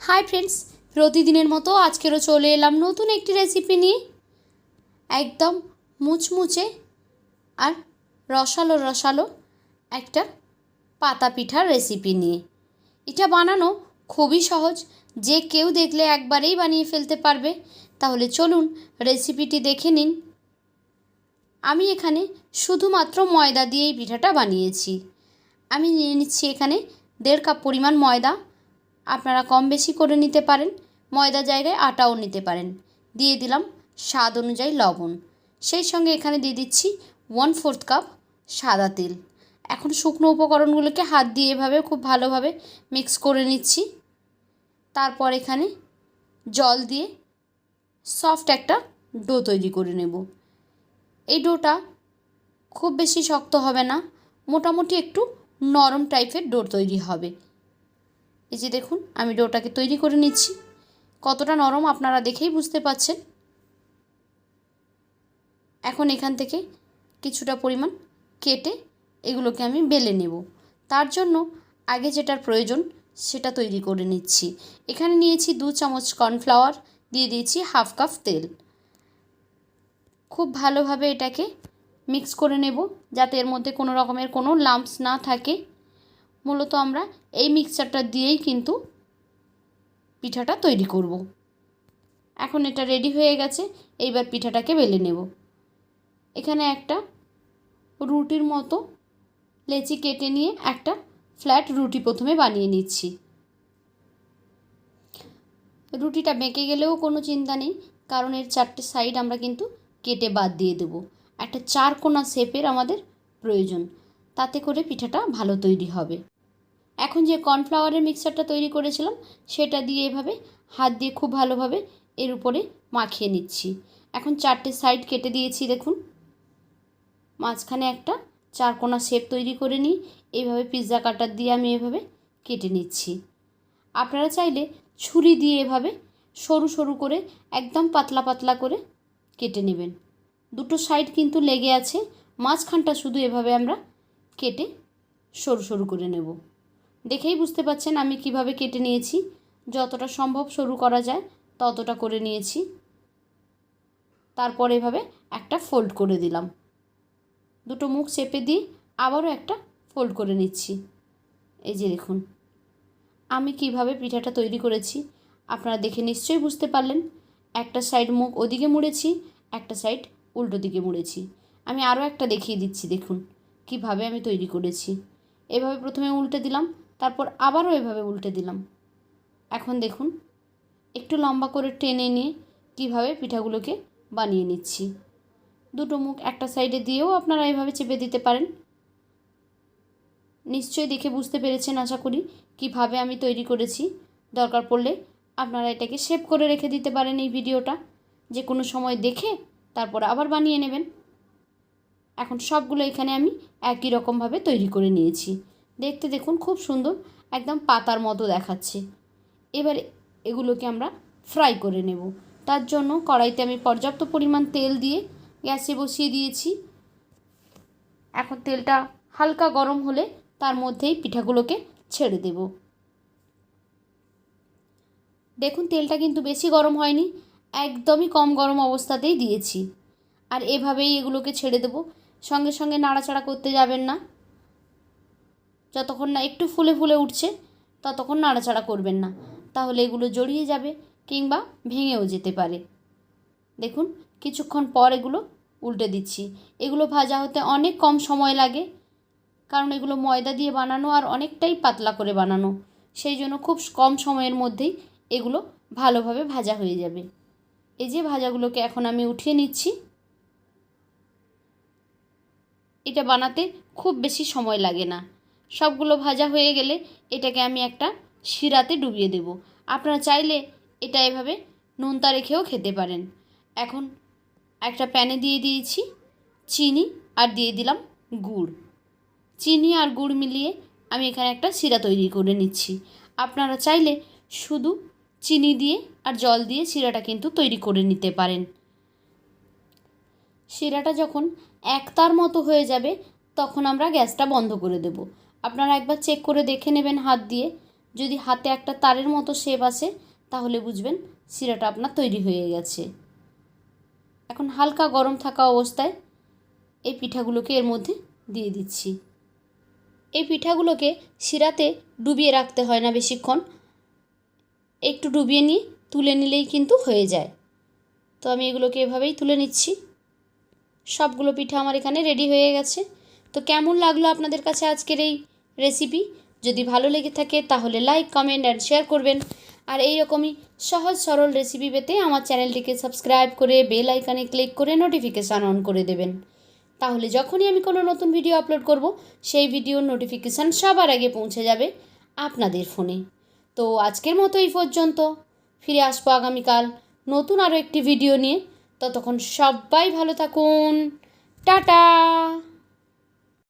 Hi friends প্রতিদিনের মতো আজকেরও চলে এলাম নতুন একটি রেসিপি নিয়ে। একদম মুচমুচে আর রসালো রসালো একটা পাতা পিঠার রেসিপি নিয়ে। এটা বানানো খুবই সহজ। যে কেউ দেখলে একবারেই বানিয়ে ফেলতে পারবে। তাহলে চলুন রেসিপিটি দেখে নিন। আমি এখানে শুধুমাত্র ময়দা দিয়েই পিঠাটা বানিয়েছি। আমি নিয়ে নিচ্ছি এখানে দেড় কাপ পরিমাণ ময়দা। আপনারা কম বেশি করে নিতে পারেন, ময়দা জায়গায় আটাও নিতে পারেন। দিয়ে দিলাম স্বাদ অনুযায়ী লবণ। সেই সঙ্গে এখানে দিয়ে দিচ্ছি ওয়ান ফোর্থ কাপ সাদা তেল। এখন শুকনো উপকরণগুলোকে হাত দিয়ে এভাবে খুব ভালোভাবে মিক্স করে নিচ্ছি। তারপর এখানে জল দিয়ে সফট একটা ডো তৈরি করে নেব। এই ডোটা খুব বেশি শক্ত হবে না, মোটামুটি একটু নরম টাইপের ডো তৈরি হবে। এই যে দেখুন, আমি ডোটাকে তৈরি করে নিচ্ছি। কতটা নরম আপনারা দেখেই বুঝতে পাচ্ছেন। এখন এখান থেকে কিছুটা পরিমাণ কেটে এগুলোকে আমি বেলে নেব। তার জন্য আগে যেটার প্রয়োজন, সেটা তৈরি করে নিচ্ছি। এখানে নিয়েছি দু চামচ কর্নফ্লাওয়ার, দিয়ে দিয়েছি হাফ কাপ তেল। খুব ভালোভাবে এটাকে মিক্স করে নেব, যাতে এর মধ্যে কোনো রকমের কোনো লাম্পস না থাকে। মূলত আমরা এই মিক্সচারটা দিয়েই কিন্তু পিঠাটা তৈরি করব। এখন এটা রেডি হয়ে গেছে, এইবার পিঠাটাকে বেলে নেব। এখানে একটা রুটির মতো লেচি কেটে নিয়ে একটা ফ্ল্যাট রুটি প্রথমে বানিয়ে নিচ্ছি। রুটিটা বেঁকে গেলেও কোনো চিন্তা নেই, কারণ এর চারটে সাইড আমরা কিন্তু কেটে বাদ দিয়ে দেবো। একটা চার কোনা শেপের আমাদের প্রয়োজন। তাতে করে পিঠাটা ভালো তৈরি হবে। এখন যে কর্নফ্লাওয়ারের মিক্সারটা তৈরি করেছিলাম, সেটা দিয়ে এভাবে হাত দিয়ে খুব ভালোভাবে এর উপরে মাখিয়ে নিচ্ছি। এখন চারটে সাইড কেটে দিয়েছি, দেখুন। মাঝখানে একটা চারকোনা শেপ তৈরি করে নিই। এইভাবে পিৎজা কাটার দিয়ে আমি এভাবে কেটে নিচ্ছি। আপনারা চাইলে ছুরি দিয়ে এভাবে সরু সরু করে, একদম পাতলা পাতলা করে কেটে নেবেন। দুটো সাইড কিন্তু লেগে আছে, মাঝখানটা শুধু এভাবে আমরা কেটে সরু সরু করে নেব। দেখেই বুঝতে পাচ্ছেন আমি কীভাবে কেটে নিয়েছি। যতটা সম্ভব সরু করা যায়, ততটা করে নিয়েছি। তারপর এভাবে একটা ফোল্ড করে দিলাম। দুটো মুখ চেপে দিয়ে আবারও একটা ফোল্ড করে নিচ্ছি। এই যে দেখুন, আমি কীভাবে পিঠাটা তৈরি করেছি, আপনারা দেখে নিশ্চয়ই বুঝতে পারলেন। একটা সাইড মুখ ওদিকে মুড়েছি, একটা সাইড উল্টো দিকে মুড়েছি। আমি আরও একটা দেখিয়ে দিচ্ছি, দেখুন। কীভাবে আমি তৈরি করেছি। এভাবে প্রথমে উল্টে দিলাম, তারপর আবারও এভাবে উল্টে দিলাম। এখন দেখুন, একটু লম্বা করে টেনে নিয়ে কীভাবে পিঠাগুলোকে বানিয়ে নিচ্ছি। দুটো মুখ একটা সাইডে দিয়েও আপনারা এভাবে চেপে দিতে পারেন। নিশ্চয়ই দেখে বুঝতে পেরেছেন, আশা করি, কীভাবে আমি তৈরি করেছি। দরকার পড়লে আপনারা এটাকে সেভ করে রেখে দিতে পারেন এই ভিডিওটা। যে কোনো সময় দেখে তারপর আবার বানিয়ে নেবেন। এখন সবগুলো এখানে আমি একই রকমভাবে তৈরি করে নিয়েছি। দেখতে দেখুন, খুব সুন্দর, একদম পাতার মতো দেখাচ্ছে। এবার এগুলোকে আমরা ফ্রাই করে নেব। তার জন্য কড়াইতে আমি পর্যাপ্ত পরিমাণ তেল দিয়ে গ্যাসে বসিয়ে দিয়েছি। এখন তেলটা হালকা গরম হলে তার মধ্যেই পিঠাগুলোকে ছেড়ে দেব। দেখুন, তেলটা কিন্তু বেশি গরম হয়নি, একদমই কম গরম অবস্থাতেই দিয়েছি। আর এভাবেই এগুলোকে ছেড়ে দেব। সঙ্গে সঙ্গে নাড়াচাড়া করতে যাবেন না। যতক্ষণ না একটু ফুলে ফুলে উঠছে, ততক্ষণ নাড়াচাড়া করবেন না। তাহলে এগুলো জড়িয়ে যাবে কিংবা ভেঙেও যেতে পারে। দেখুন, কিছুক্ষণ পর এগুলো উল্টে দিচ্ছি। এগুলো ভাজা হতে অনেক কম সময় লাগে, কারণ এগুলো ময়দা দিয়ে বানানো আর অনেকটাই পাতলা করে বানানো। সেই জন্য খুব কম সময়ের মধ্যেই এগুলো ভালোভাবে ভাজা হয়ে যাবে। এই যে ভাজাগুলোকে এখন আমি উঠিয়ে নিচ্ছি। এটা বানাতে খুব বেশি সময় লাগে না। সবগুলো ভাজা হয়ে গেলে এটাকে আমি একটা শিরাতে ডুবিয়ে দেব। আপনারা চাইলে এটা এভাবে নোনতা রেখেও খেতে পারেন। এখন একটা প্যানে দিয়ে দিয়েছি চিনি আর দিয়ে দিলাম গুড়। চিনি আর গুড় মিলিয়ে আমি এখানে একটা শিরা তৈরি করে নিচ্ছি। আপনারা চাইলে শুধু চিনি দিয়ে আর জল দিয়ে শিরাটা কিন্তু তৈরি করে নিতে পারেন। শিরাটা যখন একতার মতো হয়ে যাবে, তখন আমরা গ্যাসটা বন্ধ করে দেব। আপনারা একবার চেক করে দেখে নেবেন হাত দিয়ে। যদি হাতে একটা তারের মতো শেপ আসে তাহলে বুঝবেন শিরাটা আপনার তৈরি হয়ে গেছে। এখন হালকা গরম থাকা অবস্থায় এই পিঠাগুলোকে এর মধ্যে দিয়ে দিচ্ছি। এই পিঠাগুলোকে শিরাতে ডুবিয়ে রাখতে হয় না বেশিক্ষণ। একটু ডুবিয়ে নিয়ে, তুলে নিলেই কিন্তু হয়ে যায়। তো আমি এগুলোকে এভাবেই তুলে নিচ্ছি। সবগুলো পিঠা আমার এখানে রেডি হয়ে গেছে। তো কেমন লাগল আপনাদের কাছে আজকের এই রেসিপি যদি ভালো লেগে থাকে তাহলে লাইক কমেন্ট অ্যান্ড শেয়ার করবেন। আর এই রকমই সহজ সরল রেসিপি পেতে আমার চ্যানেলটিকে সাবস্ক্রাইব করে বেল আইকনে ক্লিক করে নোটিফিকেশান অন করে দেবেন। তাহলে যখনই আমি কোনো নতুন ভিডিও আপলোড করব, সেই ভিডিওর নোটিফিকেশান সবার আগে পৌঁছে যাবে আপনাদের ফোনে তো আজকের মতো এই পর্যন্ত। ফিরে আসব আগামীকাল নতুন আরও একটি ভিডিও নিয়ে। ততক্ষণ সবাই ভালো থাকুন। টাটা!